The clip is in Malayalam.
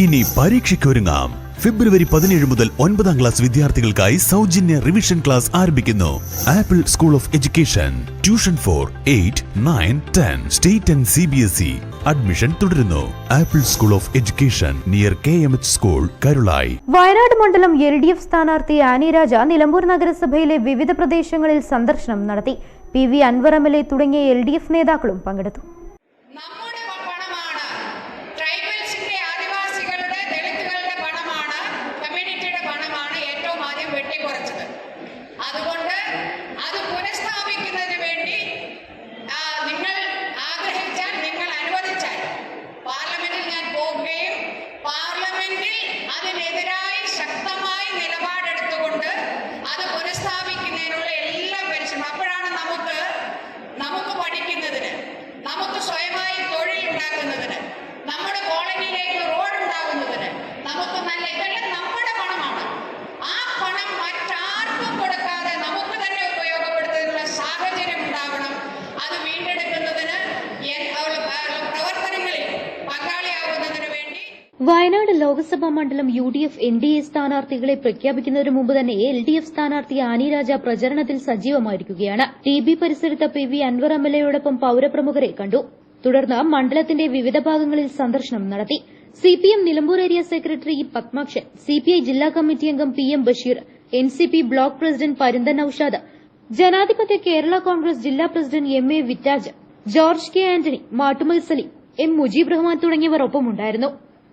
ഇനി പരീക്ഷയ്ക്കൊരുങ്ങാം. ഫെബ്രുവരി പതിനേഴ് മുതൽ ഒൻപതാം ക്ലാസ് വിദ്യാർത്ഥികൾക്കായി സൗജന്യ റിവിഷൻ ക്ലാസ് ആരംഭിക്കുന്നു. Apple school of education tuition for eight nine ten state and C B S E admission തുടരുന്നു. Apple school of education near K M H school Karulayi Wayanad മണ്ഡലം എൽ ഡി എഫ് സ്ഥാനാർത്ഥി ആനി രാജ നിലമ്പൂർ നഗരസഭയിലെ വിവിധ പ്രദേശങ്ങളിൽ സന്ദർശനം നടത്തി. P V Anvar M L A തുടങ്ങിയ എൽ ഡി എഫ് നേതാക്കളും പങ്കെടുത്തു. അതുകൊണ്ട് അത് പുനഃസ്ഥാപിക്കുന്നതിന് വേണ്ടി നിങ്ങൾ ആഗ്രഹിച്ചാൽ നിങ്ങൾ അനുവദിച്ചാൽ പാർലമെന്റിൽ ഞാൻ പോകുകയും പാർലമെന്റിൽ അതിനെതിരായി ശക്തമായി നിലപാടെടുത്തുകൊണ്ട് അത് പുനഃസ്ഥാപിക്കുന്നതിനുള്ള എല്ലാ പരിശ്രമം. അപ്പോഴാണ് നമുക്ക് നമുക്ക് പഠിക്കുന്നതിന് നമുക്ക് സ്വയമായി വയനാട് ലോക്സഭാ മണ്ഡലം U D F N D A സ്ഥാനാർത്ഥികളെ പ്രഖ്യാപിക്കുന്നതിന് മുമ്പ് തന്നെ എൽ ഡി എഫ് സ്ഥാനാർത്ഥി ആനി രാജ പ്രചരണത്തിൽ സജീവമായിരിക്കുകയാണ്. ടി ബി പരിസരത്ത് P V Anvar M L എയോടൊപ്പം പൌരപ്രമുഖരെ കണ്ടു. തുടർന്ന് മണ്ഡലത്തിന്റെ വിവിധ ഭാഗങ്ങളിൽ സന്ദർശനം നടത്തി. C P M Nilambur area secretary Padmakshan C P I ജില്ലാ കമ്മിറ്റി അംഗം P M Basheer N C P block president Parinthan Aushad Janadhipathya Kerala Congress ജില്ലാ president M A വിറ്റാജ് George K Antony Mattumal M Mujeeb Rahman തുടങ്ങിയവർ ഒപ്പമുണ്ടായിരുന്നു